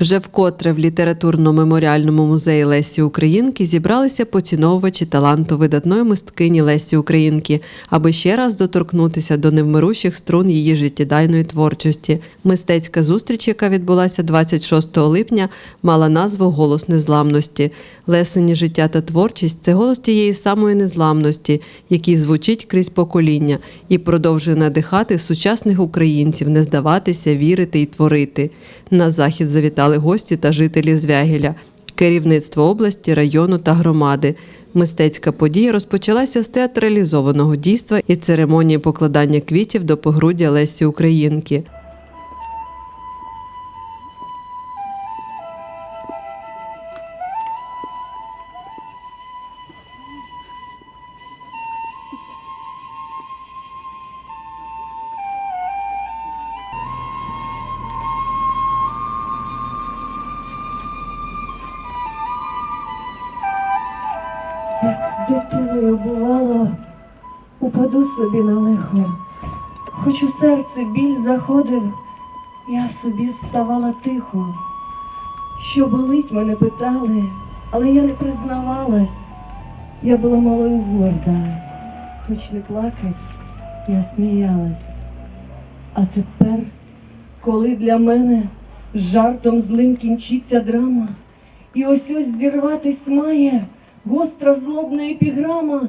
Вже вкотре в літературно-меморіальному музеї Лесі Українки зібралися поціновувачі таланту видатної мисткині Лесі Українки, аби ще раз доторкнутися до невмиручих струн її життєдайної творчості. Мистецька зустріч, яка відбулася 26 липня, мала назву Голос незламності. Лесені життя та творчість це голос тієї самої незламності, який звучить крізь покоління і продовжує надихати сучасних українців не здаватися, вірити і творити. На захід завітали гості та жителі Звягіля, керівництво області, району та громади. Мистецька подія розпочалася з театралізованого дійства і церемонії покладання квітів до погруддя Лесі Українки. Упаду собі на лихо. Хоч у серце біль заходив, я собі вставала тихо. Що болить, мене питали, але я не признавалась. Я була малою горда, хоч не плакать, я сміялась. А тепер, коли для мене жартом злим кінчиться драма, і ось ось зірватись має гостра злобна епіграма,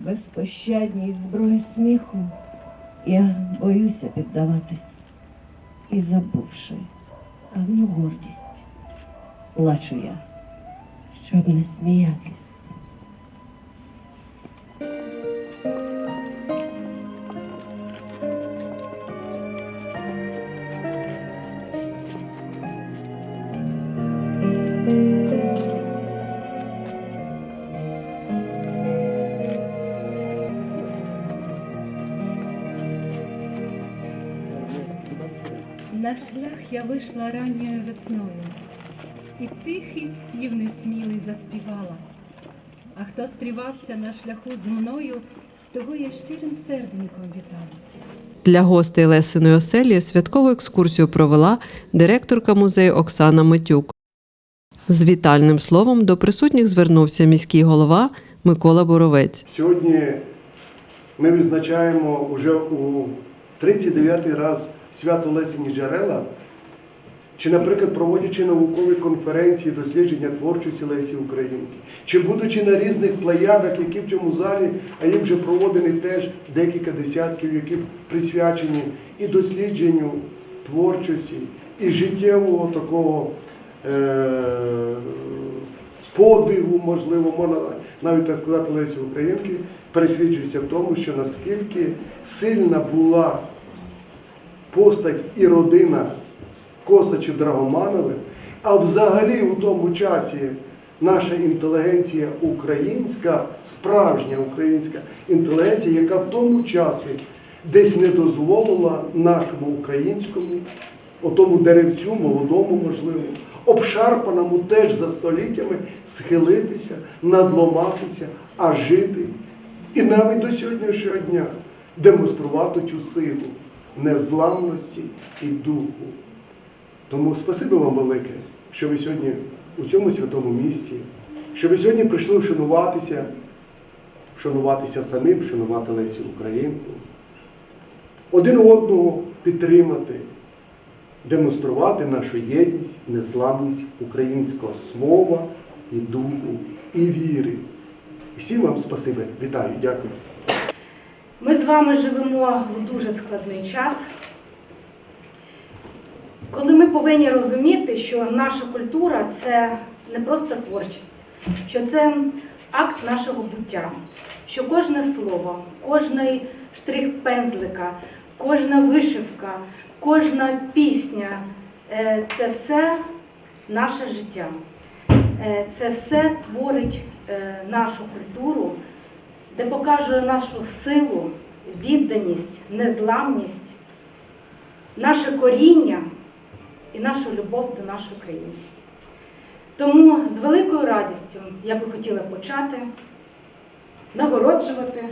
безпощадній зброї сміху, я боюся піддаватись і забувши давню гордість, плачу я, щоб не сміятись. На шлях я вийшла ранньою весною, і тихий спів несмілий заспівала. А хто стрівався на шляху з мною, того я щирим серденьком вітала. Для гостей Лесиної оселі святкову екскурсію провела директорка музею Оксана Митюк. З вітальним словом до присутніх звернувся міський голова Микола Боровець. Сьогодні ми відзначаємо вже у 39-й раз свято Лесені Джерела, чи, наприклад, проводячи наукові конференції дослідження творчості Лесі Українки, чи будучи на різних плеядах, які в цьому залі, а їх вже проводені теж декілька десятків, які присвячені і дослідженню творчості, і життєвого такого е- подвигу, можливо, можна навіть так сказати Лесі Українки, пересвідчується в тому, що наскільки сильна була постать і родина Косачів Драгоманових, а взагалі у тому часі наша інтелігенція українська, справжня українська інтелігенція, яка в тому часі десь не дозволила нашому українському, отому деревцю, молодому, можливо, обшарпаному теж за століттями схилитися, надломатися, а жити. І навіть до сьогоднішнього дня демонструвати цю силу незламності і духу. Тому спасибі вам велике, що ви сьогодні у цьому святому місці, що ви сьогодні прийшли вшануватися, вшануватися самим, вшанувати Лесю Українку, один одного підтримати, демонструвати нашу єдність, незламність українського слова і духу, і віри. Всім вам спасибі. Вітаю, дякую. Ми з вами живемо в дуже складний час, коли ми повинні розуміти, що наша культура це не просто творчість, що це акт нашого буття, що кожне слово, кожний штрих пензлика, кожна вишивка, кожна пісня е, це все наше життя. Е, Це все творить е, нашу культуру, де показує нашу силу, відданість, незламність, наше коріння і нашу любов до нашої країни. Тому з великою радістю я би хотіла почати нагороджувати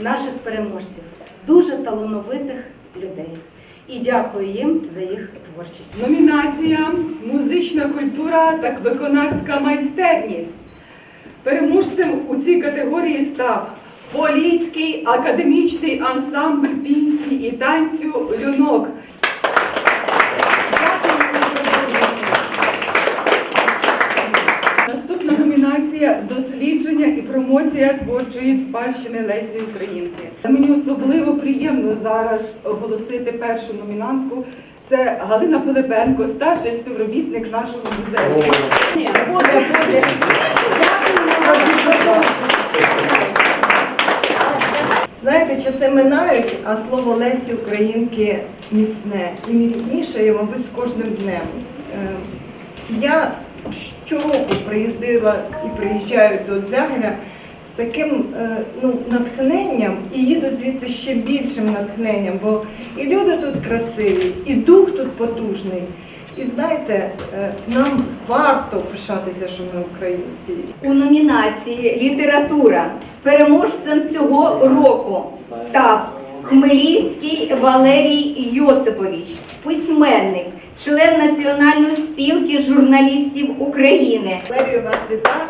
наших переможців, дуже талановитих людей, і дякую їм за їх творчість. Номінація Музична культура та виконавська майстерність. Переможцем у цій категорії став Поліський академічний ансамбль пісні і танцю Люнок. Наступна номінація дослідження і промоція творчої спадщини Лесі Українки. Мені особливо приємно зараз оголосити першу номінантку. Це Галина Пилипенко, старший співробітник нашого музею. Знаєте, часи минають, а слово Лесі Українки міцне і міцніше, мабуть, з кожним днем. Е, Я щороку приїздила і приїжджаю до Звягеля з таким е, ну, натхненням і їду звідси ще більшим натхненням, бо і люди тут красиві, і дух тут потужний. І знаєте, е, нам варто пишатися, що ми українці. У номінації Література переможцем цього року став Хмелівський Валерій Йосипович, письменник, член Національної спілки журналістів України. Валерію, вас вітаю.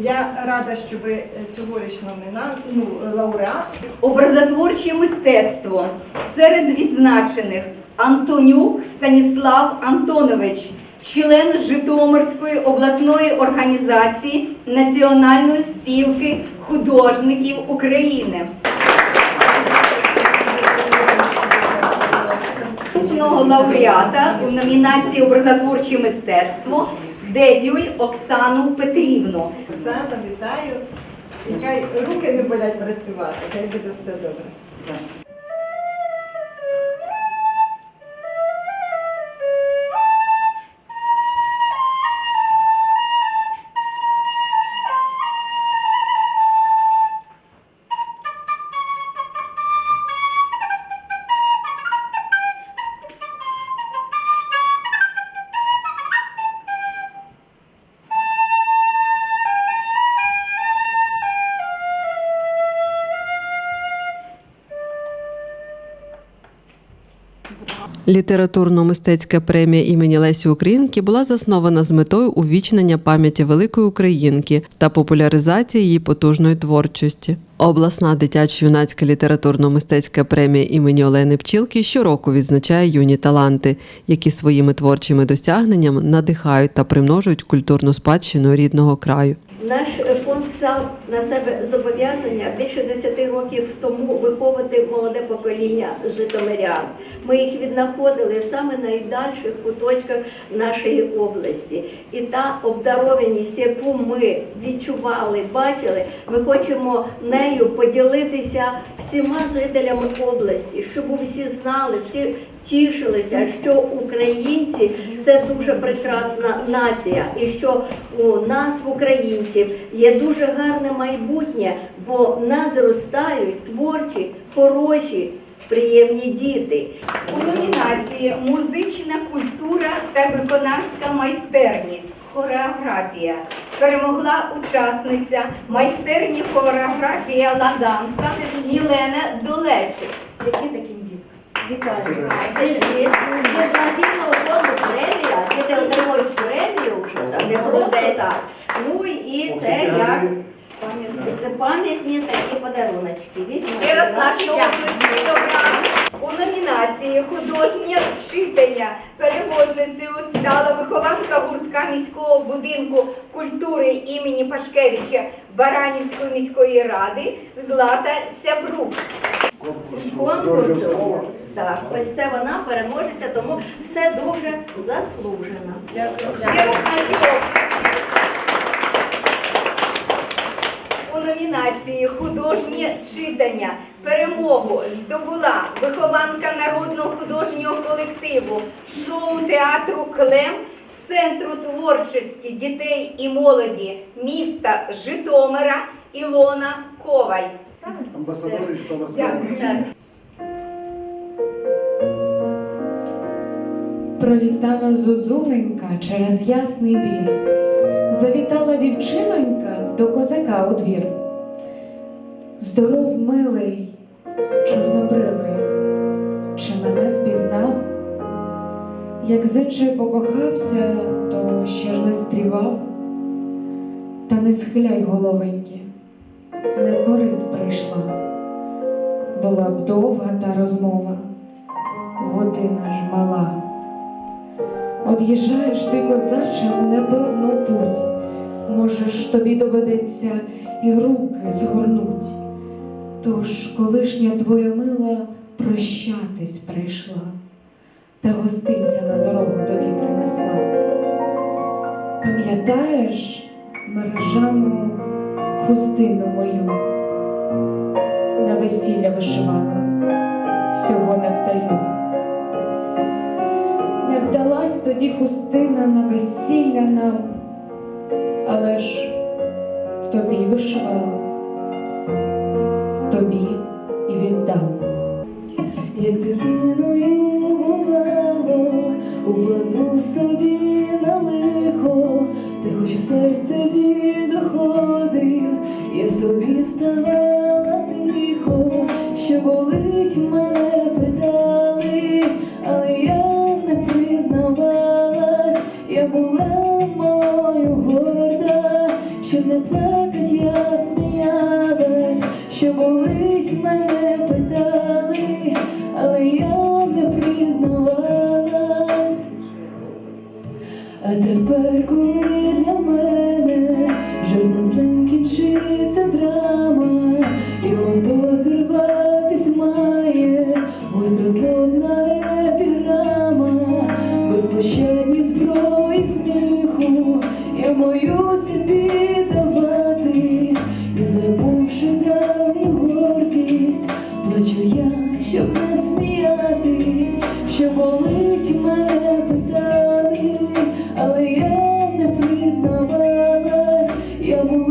Я рада, що ви цьогоріч номінант, ну, лауреат. Образотворче мистецтво серед відзначених Антонюк Станіслав Антонович, член Житомирської обласної організації Національної спілки художників України. Наступного лауреата у номінації Образотворче мистецтво Дедюль Оксану Петрівну. Оксана, вітаю. Руки не болять працювати, хай буде все добре. Літературно-мистецька премія імені Лесі Українки була заснована з метою увічнення пам'яті великої українки та популяризації її потужної творчості. Обласна дитячо-юнацька літературно-мистецька премія імені Олени Пчілки щороку відзначає юні таланти, які своїми творчими досягненнями надихають та примножують культурну спадщину рідного краю. Наш взяв на себе зобов'язання більше 10 років тому виховувати молоде покоління житомирян. Ми їх віднаходили в саме найдальших куточках нашої області. І та обдарованість, яку ми відчували, бачили, ми хочемо нею поділитися всіма жителями області, щоб всі знали, всі тішилися, що українці це дуже прекрасна нація, і що у нас, українців, є дуже гарне майбутнє, бо нас зростають творчі, хороші, приємні діти. У номінації Музична культура та виконавська майстерність. Хореографія перемогла учасниця майстерні хореографія Ладанса Мілена Долечик. Які такі? Вітаю. Ти здесь. Благодійного фонду премія, діти отримують премію, що там не просто так. Ну і це як пам'ятні- пам'ятні такі подаруночки. Ще раз добра. У номінації Художнє читання переможницею стала вихованка гуртка міського будинку культури імені Пашкевича Баранівської міської ради Злата Сябрук. Конкурсу. Так, ось це вона переможеця, тому все дуже заслужено. Ще раз наші області. У номінації Художнє читання перемогу здобула вихованка народного художнього колективу шоу театру Клем Центру творчості дітей і молоді міста Житомира Ілона Коваль. Амбасадори Дякую. Так. Пролітала зозуленька через ясний бір, завітала дівчинонька до козака у двір. Здоров, милий, чорнобривий, чи мене впізнав, як з покохався, то ще ж не стрівав, та не схиляй головеньки, не прийшла, була б довга та розмова, година ж мала. Од'їжджаєш ти, козаче, в непевну путь, може ж тобі доведеться і руки згорнуть. Тож колишня твоя мила прощатись прийшла, та гостинця на дорогу тобі принесла. Пам'ятаєш мережану хустину мою? На весілля вишивала, всього не втаю. Не вдалась тоді хустина на весілля нам, але ж тобі вишивала, тобі і віддам. Як дитиною бувало, упливну собі на лихо, ти хоч в серце біль мене питали, але я не признавалась, я була мою горда, щоб не плакать, я сміялась, що болить мене питали, але я не признавалась. А тепер, коли для мене признавалась, я була